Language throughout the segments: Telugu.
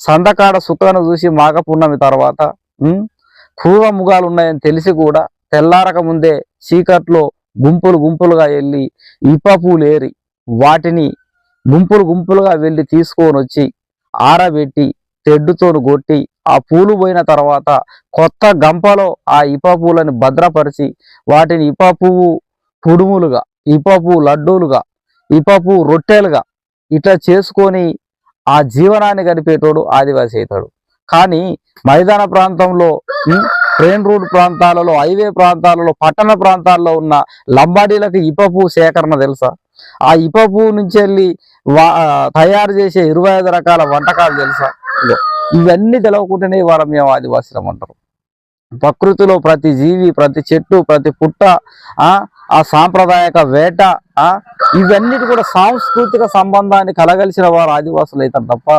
సందకాడ సుఖాను చూసి మాఘ పున్నమి తర్వాత ఉమ్, క్రూర ముగాలు ఉన్నాయని తెలిసి కూడా తెల్లారక ముందే చీకట్లో గుంపులు గుంపులుగా వెళ్ళి ఇప్పపూలేరి ఏరి వాటిని గుంపులు గుంపులుగా వెళ్ళి తీసుకొని వచ్చి ఆరబెట్టి తెడ్డుతోను కొట్టి ఆ పూలు పోయిన తర్వాత కొత్త గంపలో ఆ ఇప పూలని భద్రపరిచి వాటిని ఇప పువ్వు పుడుములుగా ఇప పువ్వు లడ్డూలుగా ఇప పువ్వు రొట్టెలుగా ఇట్లా చేసుకొని ఆ జీవనాన్ని గడిపేటోడు ఆదివాసి అవుతాడు. కానీ మైదాన ప్రాంతంలో ట్రైన్ రోడ్ ప్రాంతాలలో హైవే ప్రాంతాలలో పట్టణ ప్రాంతాల్లో ఉన్న లంబాడీలకు ఇపపు సేకరణ తెలుసా? ఆ ఇపపు నుంచి వెళ్ళి వా- తయారు చేసే ఇరవై ఐదు రకాల వంటకాలు తెలుసా? ఇవన్నీ తెలవకుండానే వారం మేము ఆదివాసులం అంటారు. ప్రకృతిలో ప్రతి జీవి ప్రతి చెట్టు ప్రతి పుట్ట ఆ సాంప్రదాయక వేట ఇవన్నిటి కూడా సాంస్కృతిక సంబంధాన్ని కలగలిసిన వారు ఆదివాసులు అవుతారు తప్ప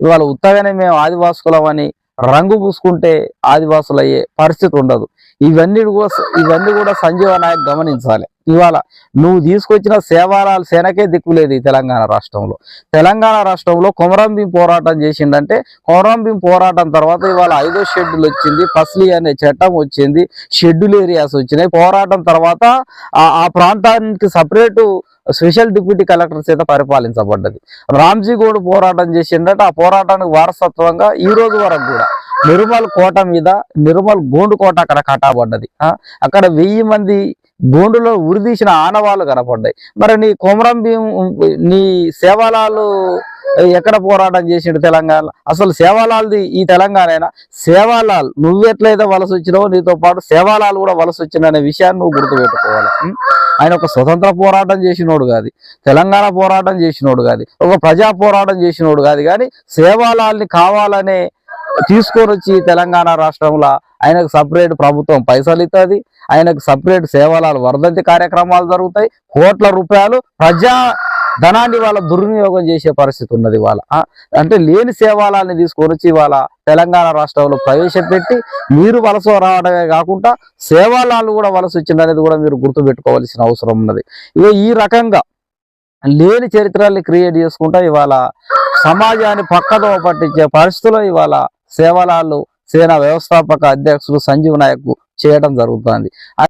ఇవాళ ఉత్తగానే మేము ఆదివాసులం అని రంగు పూసుకుంటే ఆదివాసులు అయ్యే పరిస్థితి ఉండదు. ఇవన్నీ కూడా ఇవన్నీ కూడా సంజీవ నాయక్ గమనించాలి. ఇవాళ నువ్వు తీసుకొచ్చిన సేవారాల సేనకే దిక్కులేదు ఈ తెలంగాణ రాష్ట్రంలో. తెలంగాణ రాష్ట్రంలో కొమరంభీం పోరాటం చేసిండంటే కొమరంభీం పోరాటం తర్వాత ఇవాళ ఐదో షెడ్యూల్ వచ్చింది ఫస్లీ అనే చట్టం వచ్చింది షెడ్యూల్ ఏరియాస్ వచ్చినాయి. పోరాటం తర్వాత ఆ ప్రాంతానికి సపరేటు స్పెషల్ డిప్యూటీ కలెక్టర్ చేత పరిపాలించబడ్డది. రామ్జీగూడ్ పోరాటం చేసిండట. ఆ పోరాటానికి వారసత్వంగా ఈ రోజు వరకు కూడా నిర్మల్ కోట మీద నిర్మల్ గోండు కోట అక్కడ కట్టబడ్డది. ఆ, అక్కడ వెయ్యి మంది గోండులో ఉరిదీసిన ఆనవాళ్ళు కనపడ్డాయి. మరి నీ కొమరం భీం నీ సేవాలాలు ఎక్కడ పోరాటం చేసిండు తెలంగాణ? అసలు సేవాలాల్ది ఈ తెలంగాణ సేవాలాల్ నువ్వెట్లయితే వలస వచ్చినావో నీతో పాటు సేవాలాల్ కూడా వలస వచ్చిందనే విషయాన్ని నువ్వు గుర్తుపెట్టుకోవాలి. ఆయన ఒక స్వతంత్ర పోరాటం చేసినోడు కాదు. తెలంగాణ పోరాటం చేసినోడు కాదు. ఒక ప్రజా పోరాటం చేసినోడు కాదు. కానీ సేవాలాల్ని కావాలనే తీసుకొని వచ్చి తెలంగాణ రాష్ట్రంలో ఆయనకు సపరేట్ ప్రభుత్వం పైసలు ఇస్తుంది ఆయనకు సపరేట్ సేవలాలు వర్ధంతి కార్యక్రమాలు జరుగుతాయి. కోట్ల రూపాయలు ప్రజా ధనాన్ని వాళ్ళ దుర్వినియోగం చేసే పరిస్థితి ఉన్నది వాళ్ళ అంటే లేని సేవాలని తీసుకొని వచ్చి వాళ్ళ తెలంగాణ రాష్ట్రంలో ప్రవేశపెట్టి మీరు వలస రావడమే కాకుండా సేవాలాలు కూడా వలస వచ్చిందనేది కూడా మీరు గుర్తుపెట్టుకోవాల్సిన అవసరం ఉన్నది. ఇక ఈ రకంగా లేని చరిత్రల్ని క్రియేట్ చేసుకుంటా ఇవాళ సమాజాన్ని పక్కదో పట్టించే పరిస్థితుల్లో ఇవాళ సేవలాలు సేనా వ్యవస్థాపక అధ్యక్షుడు సంజీవ్ నాయక్ చేయడం జరుగుతుంది.